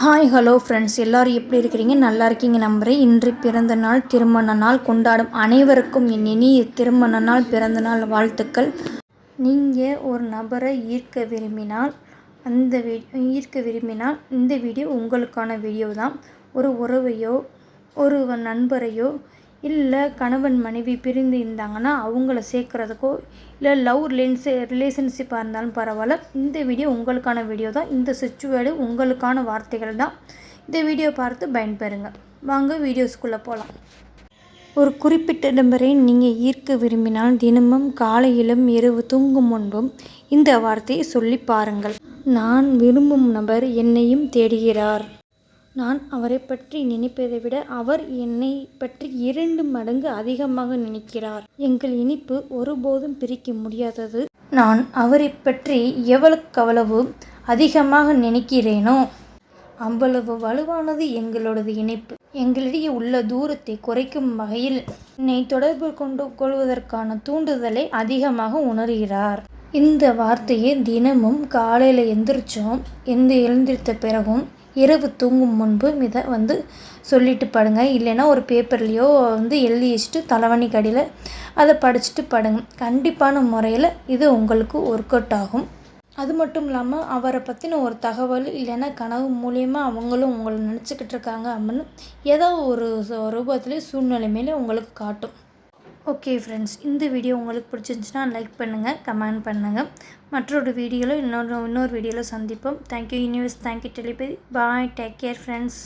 Hi hello friends எல்லோரும் எப்படி இருக்கிறீங்க? நல்லா இருக்கீங்க நம்புகிறேன் இன்று பிறந்த நாள் திருமண நாள். கொண்டாடும் அனைவருக்கும் என் இனிய திருமண நாள் பிறந்த நாள் வாழ்த்துக்கள். நீங்கள் ஒரு நபரை ஈர்க்க விரும்பினால் அந்த வீ ஈர்க்க விரும்பினால் இந்த வீடியோ உங்களுக்கான வீடியோ தான் ஒரு உறவையோ ஒரு நண்பரையோ இல்லை கணவன் மனைவி பிரிந்து இருந்தாங்கன்னா அவங்கள சேர்க்குறதுக்கோ இல்லை லவ் ரிலேன்ஸ் ரிலேஷன்ஷிப்பாக இருந்தாலும் பரவாயில்ல. இந்த வீடியோ உங்களுக்கான வீடியோ தான். இந்த சுச்சுவேடு உங்களுக்கான வார்த்தைகள் தான். இந்த வீடியோ பார்த்து பயன்பெறுங்க. வாங்க வீடியோஸ்குள்ளே போகலாம் ஒரு குறிப்பிட்ட நபரை நீங்கள் ஈர்க்க விரும்பினால் தினமும் காலையிலும் இரவு தூங்கும் முன்பும் இந்த வார்த்தையை சொல்லி பாருங்கள். நான் விரும்பும் நபர் என்னையும் தேடுகிறார். நான் அவரை பற்றி நினைப்பதை விட அவர் என்னை பற்றி இரண்டு மடங்கு அதிகமாக நினைக்கிறார். எங்கள் இனிப்பு ஒருபோதும் பிரிக்க முடியாதது. நான் அவரை பற்றி எவ்வளவுக்கவ்வளவு அதிகமாக நினைக்கிறேனோ அவ்வளவு வலுவானது எங்களோடது இணைப்பு எங்களிடையே உள்ள தூரத்தை குறைக்கும் வகையில் என்னை தொடர்பு கொண்டு கொள்வதற்கான தூண்டுதலை அதிகமாக உணர்கிறார். இந்த வார்த்தையை தினமும் காலையில் எந்திரிச்சோம். எந்த எழுந்திருத்த பிறகும் இரவு தூங்கும் முன்பு இதை வந்து சொல்லிட்டு படுங்க. இல்லைன்னா ஒரு பேப்பர்லேயோ வந்து எழுதி வச்சுட்டு தலைவணி கடியில் அதை படிச்சுட்டு படுங்க. கண்டிப்பான முறையில் இது உங்களுக்கு ஒர்க் அவுட் ஆகும். அது மட்டும் இல்லாமல் அவரை பற்றின ஒரு தகவல் இல்லைன்னா கனவு மூலியமா அவங்களும் உங்களை நினச்சிக்கிட்டு இருக்காங்க அப்படின்னு ஏதோ ஒரு ரூபத்துலேயும் சூழ்நிலை மேலே உங்களுக்கு காட்டும். ஓகே ஃப்ரெண்ட்ஸ் இந்த வீடியோ உங்களுக்கு பிடிச்சிருந்துச்சுன்னா லைக் பண்ணுங்கள் கமெண்ட் பண்ணுங்கள் மற்றொரு வீடியோவில் இன்னொரு இன்னொரு வீடியோவில் சந்திப்போம். Thank you universe thank you telepathy bye take care friends